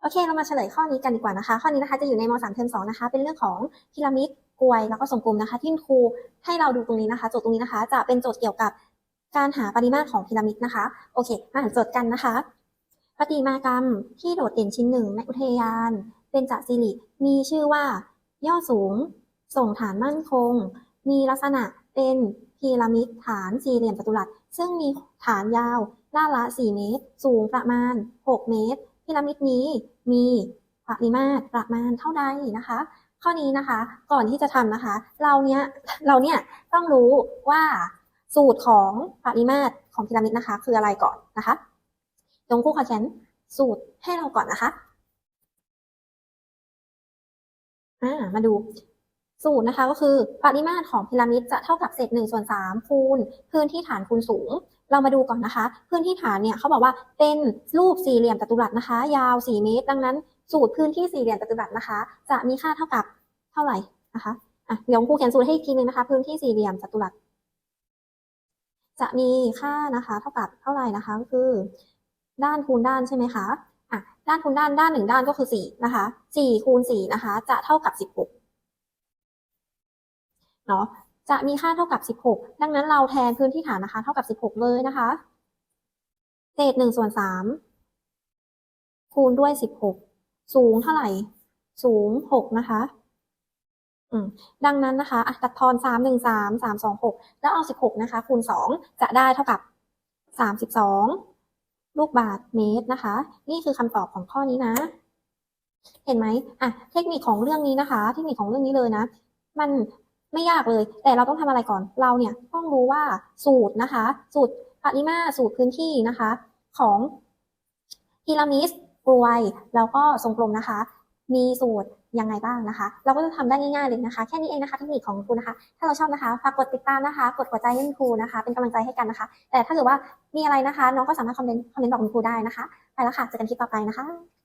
โอเค เรามาเฉลยข้อนี้กันดีกว่านะคะ ข้อนี้นะคะจะอยู่ในม .3 เทอม2นะคะ เป็นเรื่องของพีระมิดกลวยแล้วก็ทรงกลมนะคะ ที่ครูให้เราดูตรงนี้นะคะ โจทย์ตรงนี้นะคะ จะเป็นโจทย์เกี่ยวกับการหาปริมาตรของพีระมิดนะคะ โอเค มาอ่านโจทย์กันนะคะ ปฏิมากรรมที่โดดเด่นชิ้นหนึ่งในอุทยาน เป็นจัสิริมีชื่อว่า ย่อสูง ส่งฐานมั่นคง มีลักษณะเป็นพีระมิดฐานสี่เหลี่ยมจัตุรัส ซึ่งมีฐานยาวด้านละ 4 เมตร สูงประมาณ 6 เมตร พีระมิดนี้มีปริมาตรประมาณเท่าใดนะคะ ข้อนี้นะคะก่อนที่จะทำนะคะ เราเนี้ยเราเนี่ยต้องรู้ว่าสูตรของปริมาตรของพีระมิดนะคะ คืออะไรก่อนนะคะตรงคู่ขอเขียนสูตรให้เราก่อนนะคะอ่ามาดู สูตรนะคะก็คือปริมาตรของพีระมิดจะเท่ากับเศษหนึ่งส่วนสามคูณพื้นที่ฐานคูณสูง เรามาดูก่อนนะคะ พื้นที่ฐานเนี่ยเขาบอกว่าเป็นรูปสี่เหลี่ยมจัตุรัสนะคะ ยาว 4 เมตร ดังนั้น สูตรพื้นที่สี่เหลี่ยมจัตุรัสนะคะ จะมีค่าเท่ากับเท่าไหร่นะคะอะเดี๋ยวครูเขียนสูตรให้อีกทีนึงนะคะ พื้นที่สี่เหลี่ยมจัตุรัสจะมีค่านะคะ เท่ากับเท่าไหร่นะคะก็คือ ด้านคูณด้านใช่ไหมคะอะด้านคูณด้านด้านหนึ่งด้านก็คือสี่นะคะสี่คูณสี่นะคะ จะเท่ากับสิบหก เนาะจะมีค่าเท่ากับสิบหกดังนั้นเราแทนพื้นที่ฐานนะคะ เท่ากับสิบหกเลยนะคะ เศษหนึ่งส่วนสามคูณด้วยสิบหกสูงเท่าไหร่ สูงหกนะคะ ดังนั้นนะคะอะตัดทอนสามหนึ่งสามสามสองหกแล้วเอาสิบหกนะคะ คูณสองจะได้เท่ากับสามสิบสองลูกบาศก์เมตรนะคะ นี่คือคำตอบของข้อนี้นะ เห็นไหมอะ เทคนิคของเรื่องนี้นะคะ เทคนิคของเรื่องนี้เลยนะ มัน ไม่ยากเลย แต่เราต้องทำอะไรก่อน เราเนี่ยต้องรู้ว่าสูตรนะคะ สูตรปริมาสูตรพื้นที่นะคะ ของพีระมิดกลวยแล้วก็ทรงกลมนะคะ มีสูตรยังไงบ้างนะคะ เราก็จะทำได้ง่ายๆเลยนะคะ แค่นี้เองนะคะเทคนิคของครูนะคะ ถ้าเราชอบนะคะฝากกดติดตามนะคะ กดหัวใจให้ครูนะคะ เป็นกำลังใจให้กันนะคะ แต่ถ้าเกิดว่ามีอะไรนะคะ น้องก็สามารถคอมเมนต์คอมเมนต์บอกคุณครูได้นะคะ ไปแล้วค่ะ เจอกันคลิปต่อไปนะคะ